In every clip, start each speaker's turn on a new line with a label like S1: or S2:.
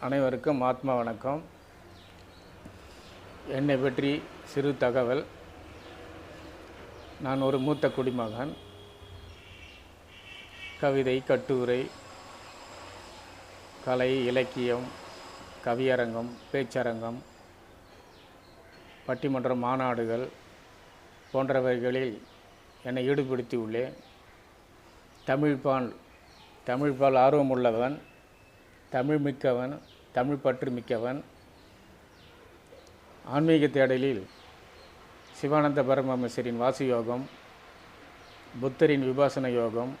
S1: அனைவருக்கும் ஆத்மா வணக்கம். என்னை பற்றி சிறு தகவல். நான் ஒரு மூத்த குடிமகன். கவிதை கட்டுரை கலை இலக்கியம் கவியரங்கம் பேச்சரங்கம் பட்டிமன்ற மாநாடுகள் போன்றவைகளில் என்னை ஈடுபடுத்தி உள்ளேன் தமிழ்பால் தமிழ்பால் ஆர்வமுள்ளவன் தமிழ் மிக்கவன் தமிழ் பற்று மிக்கவன் ஆன்மீக தேடலில் சிவானந்த பரமஹம்சரின் வாசி யோகம் புத்தரின் விபாசன யோகம்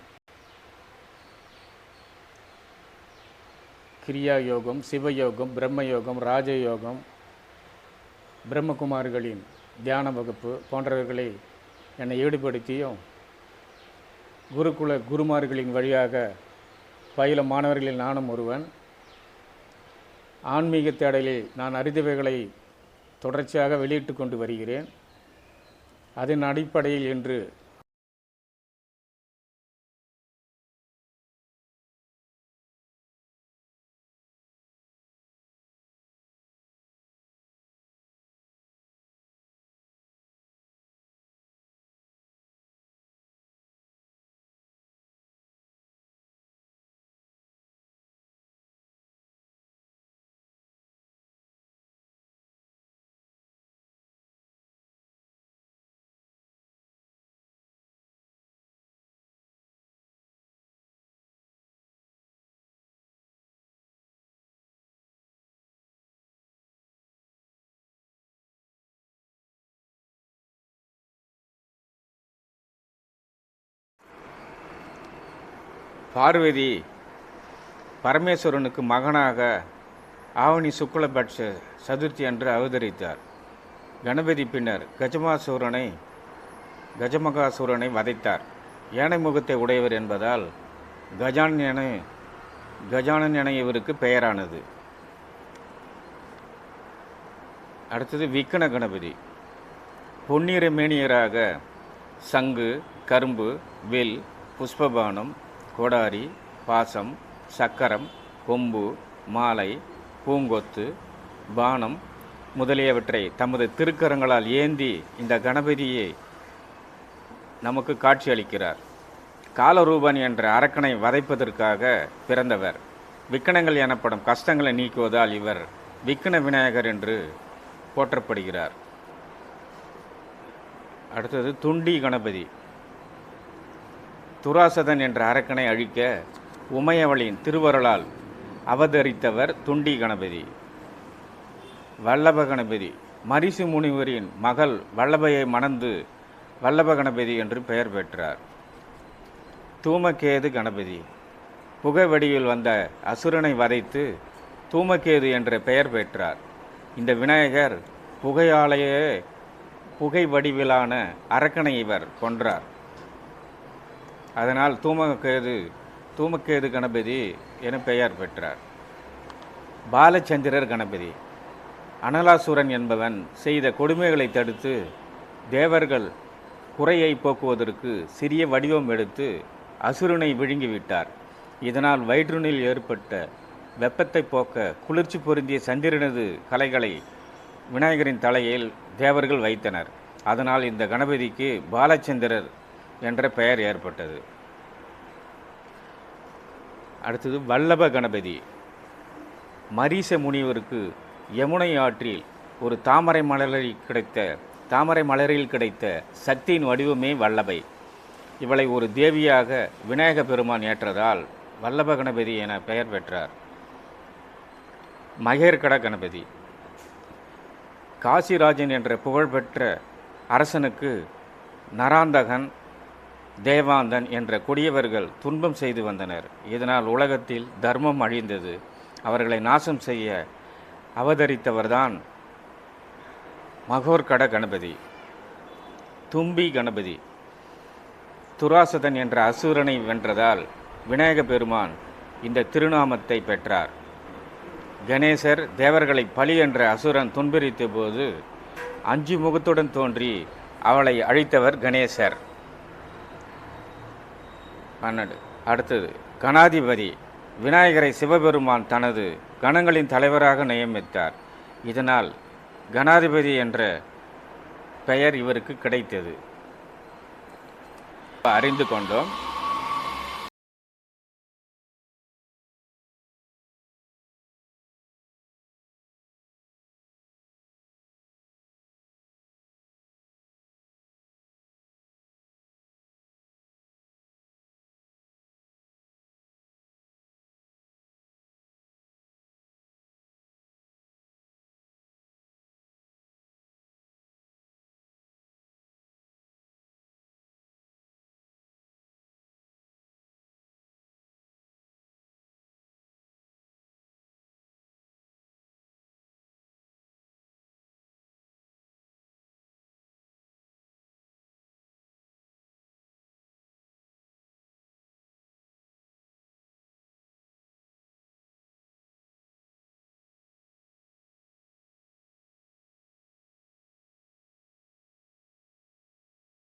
S1: கிரியா யோகம் சிவயோகம் பிரம்மயோகம் ராஜயோகம் பிரம்மகுமார்களின் தியான வகுப்பு போன்றவர்களை என்னை ஈடுபடுத்தியும் குருகுல குருமார்களின் வழியாக பயிலும் மாணவர்களில் நானும் ஒருவன். ஆன்மீக தேடலில் நான் அறிந்தவைகளை தொடர்ச்சியாக வெளியிட்டு கொண்டு வருகிறேன். அதன் அடிப்படையில் இன்று பார்வதி பரமேஸ்வரனுக்கு மகனாக ஆவணி சுக்லபட்ச சதுர்த்தி அன்று அவதரித்தார். கணபதி பின்னர் கஜமாசூரனை கஜமகாசூரனை வதைத்தார். ஏனை முகத்தை உடையவர் என்பதால் கஜான் என கஜானன் என இவருக்கு பெயரானது. அடுத்தது விக்கன கணபதி. பொன்னிற மேனியராக சங்கு கரும்பு வில் புஷ்பபானம் கொடாரி பாசம் சக்கரம் கொம்பு மாலை பூங்கொத்து பானம் முதலியவற்றை தமது திருக்கரங்களால் ஏந்தி இந்த கணபதியை நமக்கு காட்சியளிக்கிறார். காலரூபன் என்ற அரக்கனை வதைப்பதற்காக பிறந்தவர். விக்கணங்கள் எனப்படும் கஷ்டங்களை நீக்குவதால் இவர் விக்கன விநாயகர் என்று போற்றப்படுகிறார். அடுத்தது துண்டி கணபதி. துராசதன் என்ற அரக்கனை அழிக்க உமையவளின் திருவருளால் அவதரித்தவர் துண்டி கணபதி. வல்லப கணபதி. மரிசு முனிவரின் மகள் வல்லபையை மணந்து வல்லப கணபதி என்று பெயர் பெற்றார். தூமகேது கணபதி. புகை வடிவில் வந்த அசுரனை வதைத்து தூமகேது என்ற பெயர் பெற்றார். இந்த விநாயகர் புகையாலேயே புகை வடிவிலான அரக்கனை இவர் கொன்றார். அதனால் தூமகேது தூமகேது கணபதி என பெயர் பெற்றார். பாலச்சந்திரர் கணபதி. அனலாசுரன் என்பவன் செய்த கொடுமைகளை தடுத்து தேவர்கள் குறையை போக்குவதற்கு சிறிய வடிவம் எடுத்து அசுரனை விழுங்கிவிட்டார் இதனால் வயிற்றுனில் ஏற்பட்ட வெப்பத்தை போக்க குளிர்ச்சி பொருந்திய சந்திரனது கலைகளை விநாயகரின் தலையில் தேவர்கள் வைத்தனர். அதனால் இந்த கணபதிக்கு பாலச்சந்திரர் என்ற பெயர் ஏற்பட்டது. அடுத்தது வல்லப கணபதி. மரீச முனிவருக்கு யமுனை ஆற்றில் ஒரு தாமரை மலரில் கிடைத்த தாமரை மலரில் கிடைத்த சக்தியின் வடிவமே வல்லபை. இவளை ஒரு தேவியாக விநாயக பெருமான் ஏற்றதால் வல்லப கணபதி என பெயர் பெற்றார். மகேர்கட கணபதி. காசிராஜன் என்ற புகழ்பெற்ற அரசனுக்கு நராந்தகன் தேவாந்தன் என்ற கொடியவர்கள் துன்பம் செய்து வந்தனர். இதனால் உலகத்தில் தர்மம் அழிந்தது. அவர்களை நாசம் செய்ய அவதரித்தவர்தான் மகோர்கட கணபதி தும்பி கணபதி. துராசதன் என்ற அசுரனை வென்றதால் விநாயக பெருமான் இந்த திருநாமத்தை பெற்றார். கணேசர் தேவர்களை பலி என்ற அசுரன் துன்புரித்த போது அஞ்சு முகத்துடன் தோன்றி அவளை அழித்தவர் கணேசர். பன்னெண்டு. அடுத்தது கணாதிபதி விநாயகரை சிவபெருமான் தனது கணங்களின் தலைவராக நியமித்தார். இதனால் கணாதிபதி என்ற பெயர் இவருக்கு கிடைத்தது. அறிந்து கொண்டோம்.